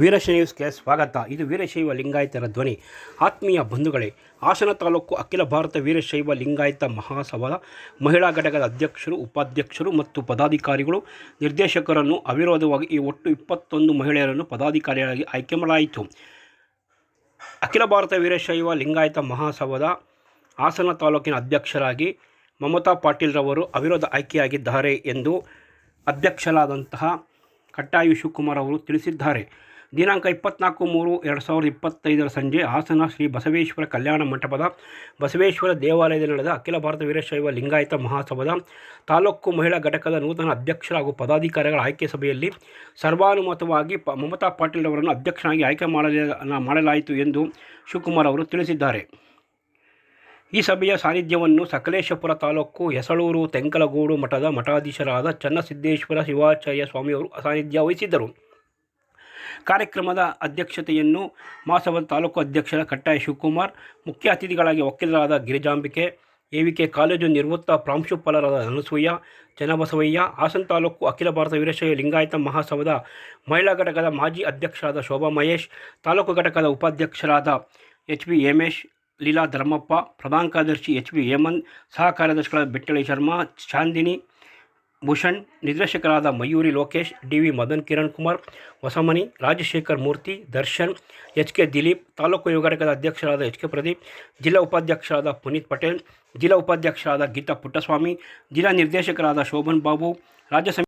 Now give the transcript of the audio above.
ವೀರಶೈವ ಸ್ವಾಗತ. ಇದು ವೀರಶೈವ ಲಿಂಗಾಯತರ ಧ್ವನಿ. ಆತ್ಮೀಯ ಬಂಧುಗಳೇ, ಹಾಸನ ತಾಲೂಕು ಅಖಿಲ ಭಾರತ ವೀರಶೈವ ಲಿಂಗಾಯತ ಮಹಾಸಭಾದ ಮಹಿಳಾ ಘಟಕದ ಅಧ್ಯಕ್ಷರು, ಉಪಾಧ್ಯಕ್ಷರು ಮತ್ತು ಪದಾಧಿಕಾರಿಗಳು, ನಿರ್ದೇಶಕರನ್ನು ಅವಿರೋಧವಾಗಿ ಈ ಒಟ್ಟು ಇಪ್ಪತ್ತೊಂದು ಮಹಿಳೆಯರನ್ನು ಪದಾಧಿಕಾರಿಗಳಾಗಿ ಆಯ್ಕೆ ಮಾಡಲಾಯಿತು. ಅಖಿಲ ಭಾರತ ವೀರಶೈವ ಲಿಂಗಾಯತ ಮಹಾಸಭಾದ ಹಾಸನ ತಾಲೂಕಿನ ಅಧ್ಯಕ್ಷರಾಗಿ ಮಮತಾ ಪಾಟೀಲ್ರವರು ಅವಿರೋಧ ಆಯ್ಕೆಯಾಗಿದ್ದಾರೆ ಎಂದು ಅಧ್ಯಕ್ಷರಾದಂತಹ ಕಟ್ಟಾಯು ಶಿವಕುಮಾರ್ ಅವರು ತಿಳಿಸಿದ್ದಾರೆ. ದಿನಾಂಕ ಇಪ್ಪತ್ನಾಲ್ಕು ಮೂರು ಎರಡು ಸಾವಿರದ ಇಪ್ಪತ್ತೈದರ ಸಂಜೆ ಹಾಸನ ಶ್ರೀ ಬಸವೇಶ್ವರ ಕಲ್ಯಾಣ ಮಂಟಪದ ಬಸವೇಶ್ವರ ದೇವಾಲಯದಲ್ಲಿ ನಡೆದ ಅಖಿಲ ಭಾರತ ವೀರಶೈವ ಲಿಂಗಾಯತ ಮಹಾಸಭಾದ ತಾಲೂಕು ಮಹಿಳಾ ಘಟಕದ ನೂತನ ಅಧ್ಯಕ್ಷರ ಹಾಗೂ ಪದಾಧಿಕಾರಿಗಳ ಆಯ್ಕೆ ಸಭೆಯಲ್ಲಿ ಸರ್ವಾನುಮತವಾಗಿ ಪ ಮಮತಾ ಪಾಟೀಲ್ ಅವರನ್ನು ಅಧ್ಯಕ್ಷನಾಗಿ ಆಯ್ಕೆ ಮಾಡಲ ಮಾಡಲಾಯಿತು ಎಂದು ಶಿವಕುಮಾರ್ ಅವರು ತಿಳಿಸಿದ್ದಾರೆ. ಈ ಸಭೆಯ ಸಾನ್ನಿಧ್ಯವನ್ನು ಸಕಲೇಶಪುರ ತಾಲೂಕು ಹೆಸಳೂರು ತೆಂಕಲಗೂಡು ಮಠದ ಮಠಾಧೀಶರಾದ ಚನ್ನಸಿದ್ದೇಶ್ವರ ಶಿವಾಚಾರ್ಯ ಸ್ವಾಮಿಯವರು ಸಾನ್ನಿಧ್ಯ ವಹಿಸಿದ್ದರು. ಕಾರ್ಯಕ್ರಮದ ಅಧ್ಯಕ್ಷತೆಯನ್ನು ಮಾಸವದ ತಾಲೂಕು ಅಧ್ಯಕ್ಷರ ಕಟ್ಟಾಯ ಶಿವಕುಮಾರ್, ಮುಖ್ಯ ಅತಿಥಿಗಳಾಗಿ ವಕೀಲರಾದ ಗಿರಿಜಾಂಬಿಕೆ, ಎವಿಕೆ ಕಾಲೇಜು ನಿವೃತ್ತ ಪ್ರಾಂಶುಪಾಲರಾದ ಅನಸೂಯ ಚನ್ನಬಸವಯ್ಯ ಹಾಸನ ತಾಲೂಕು ಅಖಿಲ ಭಾರತ ವೀರಶೈವ ಲಿಂಗಾಯತ ಮಹಾಸಭದ ಮಹಿಳಾ ಘಟಕದ ಮಾಜಿ ಅಧ್ಯಕ್ಷರಾದ ಶೋಭಾ ಮಹೇಶ್, ತಾಲೂಕು ಘಟಕದ ಉಪಾಧ್ಯಕ್ಷರಾದ ಎಚ್ ಬಿ ಹೇಮೇಶ್, ಲೀಲಾ ಧರ್ಮಪ್ಪ ಪ್ರಧಾನ ಕಾರ್ಯದರ್ಶಿ ಎಚ್ ಬಿ ಹೇಮಂತ್ ಸಹ ಕಾರ್ಯದರ್ಶಿಗಳಾದ ಬೆಟ್ಟಳಿ ಶರ್ಮಾ, ಚಾಂದಿನಿ ಭೂಷಣ್, ನಿರ್ದೇಶಕರಾದ Mayuri Lokesh D V Madan Kiran Kumar, Hosamani, Rajashekhar Murthy, Darshan, H K Dilip, taluk ಯುವ ಅಧ್ಯಕ್ಷರಾದ ಎಚ್ ಕೆ ಪ್ರದೀಪ್, ಜಿಲ್ಲಾ ಉಪಾಧ್ಯಕ್ಷರಾದ ಪುನೀತ್ ಪಟೇಲ್, ಜಿಲ್ಲಾ ಉಪಾಧ್ಯಕ್ಷರಾದ ಗೀತಾ ಪುಟ್ಟಸ್ವಾಮಿ, ಜಿಲ್ಲಾ ನಿರ್ದೇಶಕರಾದ ಶೋಭನ್ ಬಾಬು, ರಾಜ್ಯ